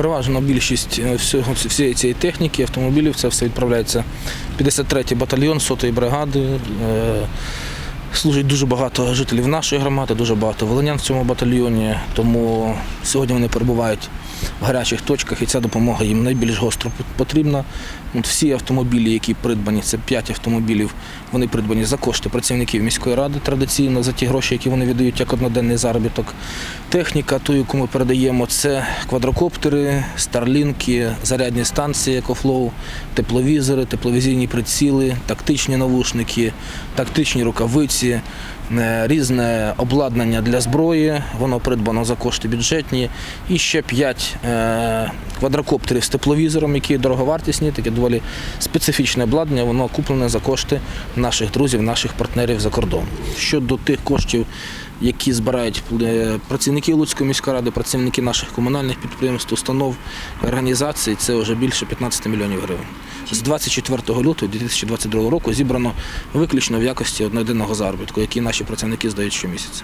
Переважно більшість е, всього всієї цієї техніки, автомобілів, це все відправляється 53-й батальйон 100-ї бригади. Е, Служить дуже багато жителів нашої громади, дуже багато волинян в цьому батальйоні. Тому сьогодні вони перебувають в гарячих точках, і ця допомога їм найбільш гостро потрібна. От всі автомобілі, які придбані, це 5 автомобілів, вони придбані за кошти працівників міської ради традиційно, за ті гроші, які вони віддають як одноденний заробіток. Техніка, ту, яку ми передаємо, це квадрокоптери, старлінки, зарядні станції, екофлоу, тепловізори, тепловізійні приціли, тактичні навушники, тактичні рукавиці, е, різне обладнання для зброї. Воно придбано за кошти бюджетні. І ще 5 квадрокоптерів з тепловізором, які дороговартісні, таке доволі специфічне обладнання. Воно куплене за кошти наших друзів, наших партнерів за кордоном. Щодо тих коштів, які збирають е, працівники Луцької міської ради, працівники наших комунальних підприємств, установ, організацій, це вже більше 15 мільйонів гривень. З 24 лютого 2022 року зібрано виключно в якості одноєдиного заробітку, який наші працівники здають щомісяця.